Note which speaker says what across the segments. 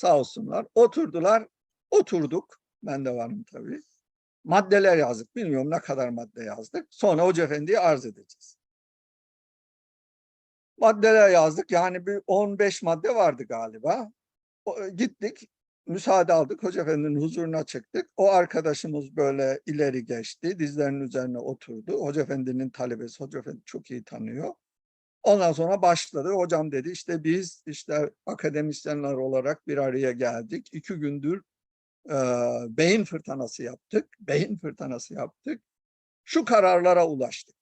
Speaker 1: Sağ olsunlar. Oturdular. Oturduk. Ben de varım tabii. Maddeler yazdık. Bilmiyorum ne kadar madde yazdık. Sonra Hoca Efendi'ye arz edeceğiz. Maddeler yazdık. Yani bir 15 madde vardı galiba. O- Gittik. Müsaade aldık. Hoca Efendi'nin huzuruna çıktık. O arkadaşımız böyle ileri geçti. Dizlerinin üzerine oturdu. Hoca Efendi'nin talebesi. Hoca Efendi çok iyi tanıyor. Ondan sonra başladı. Hocam dedi işte biz işte akademisyenler olarak bir araya geldik. İki gündür e, beyin fırtınası yaptık. Beyin fırtınası yaptık. Şu kararlara ulaştık.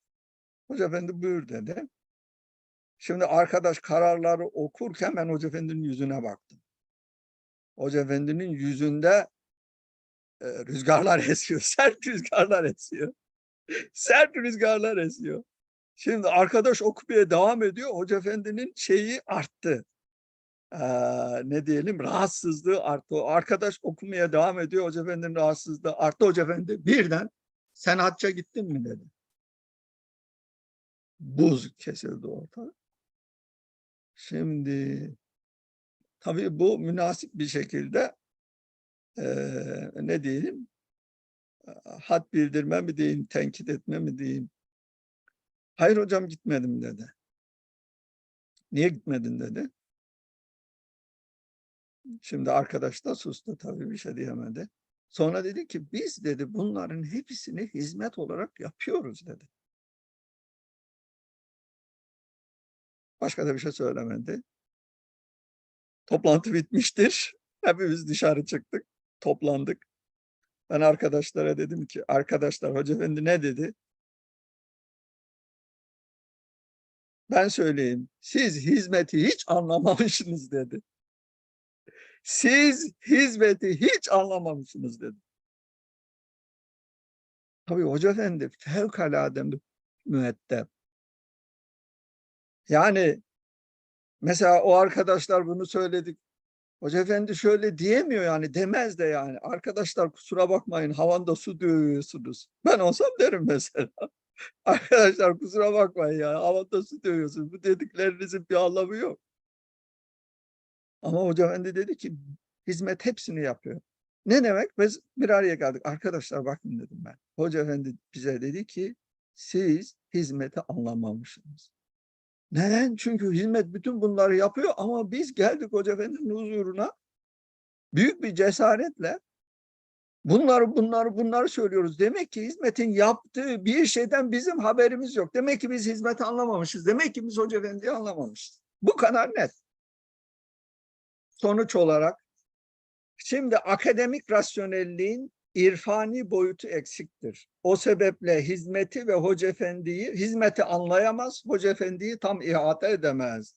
Speaker 1: Hoca Efendi buyur dedi. Şimdi arkadaş kararları okurken ben Hoca Efendi'nin yüzüne baktım. Hoca Efendi'nin yüzünde e, rüzgarlar esiyor. Sert rüzgarlar esiyor. Sert rüzgarlar esiyor. Şimdi arkadaş okumaya devam ediyor. Hoca Efendi'nin şeyi arttı. Ee, ne diyelim rahatsızlığı arttı. Arkadaş okumaya devam ediyor. Hoca Efendi'nin rahatsızlığı arttı. Hoca Efendi birden sen hacca gittin mi dedi. Buz kesildi ortada. Şimdi tabii bu münasip bir şekilde eee, ne diyelim had bildirme mi diyeyim, tenkit etme mi diyeyim. Hayır hocam gitmedim dedi. Niye gitmedin dedi. Şimdi arkadaş da sustu tabii bir şey diyemedi. Sonra dedi ki biz dedi bunların hepsini hizmet olarak yapıyoruz dedi. Başka da bir şey söylemedi. Toplantı bitmiştir. Hepimiz dışarı çıktık. Toplandık. Ben arkadaşlara dedim ki arkadaşlar Hoca Efendi ne dedi? Ben söyleyeyim. Siz hizmeti hiç anlamamışsınız dedi. Siz hizmeti hiç anlamamışsınız dedi. Tabii Hoca Efendi fevkalade mü- müeddep. Yani mesela o arkadaşlar bunu söyledik. Hoca Efendi şöyle diyemiyor yani demez de yani. Arkadaşlar kusura bakmayın havanda su dövüyorsunuz. Ben olsam derim mesela. Arkadaşlar kusura bakmayın ya havanda su dövüyorsunuz. Bu dediklerinizin bir anlamı yok. Ama Hoca Efendi dedi ki hizmet hepsini yapıyor. Ne demek? Biz bir araya geldik. Arkadaşlar bakın dedim ben. Hoca Efendi bize dedi ki siz hizmeti anlamamışsınız. Neden? Çünkü hizmet bütün bunları yapıyor ama biz geldik Hoca Efendi'nin huzuruna büyük bir cesaretle bunları bunları bunları söylüyoruz. Demek ki hizmetin yaptığı bir şeyden bizim haberimiz yok. Demek ki biz hizmeti anlamamışız. Demek ki biz Hoca Efendi'yi anlamamışız. Bu kadar net. Sonuç olarak şimdi akademik rasyonelliğin irfani boyutu eksiktir. O sebeple hizmeti ve Hoca Efendi'yi, hizmeti anlayamaz, Hoca Efendi'yi tam ihate edemez.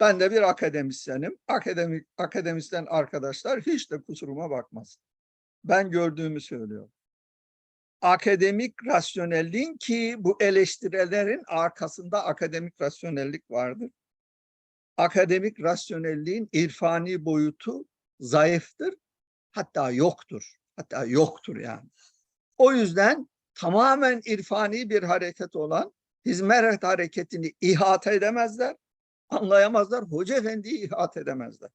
Speaker 1: Ben de bir akademisyenim. Akademik, akademisyen arkadaşlar hiç de kusuruma bakmaz. Ben gördüğümü söylüyorum. Akademik rasyonelliğin ki bu eleştirilerin arkasında akademik rasyonellik vardır. Akademik rasyonelliğin irfani boyutu zayıftır, hatta yoktur. Hatta yoktur yani. O yüzden tamamen irfani bir hareket olan hizmet hareketini ihate edemezler, anlayamazlar. Hoca Efendi'yi ihate edemezler.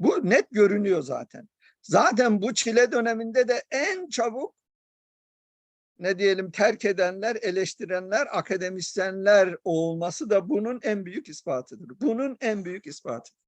Speaker 1: Bu net görünüyor zaten. Zaten bu çile döneminde de en çabuk ne diyelim terk edenler, eleştirenler, akademisyenler olması da bunun en büyük ispatıdır. Bunun en büyük ispatıdır.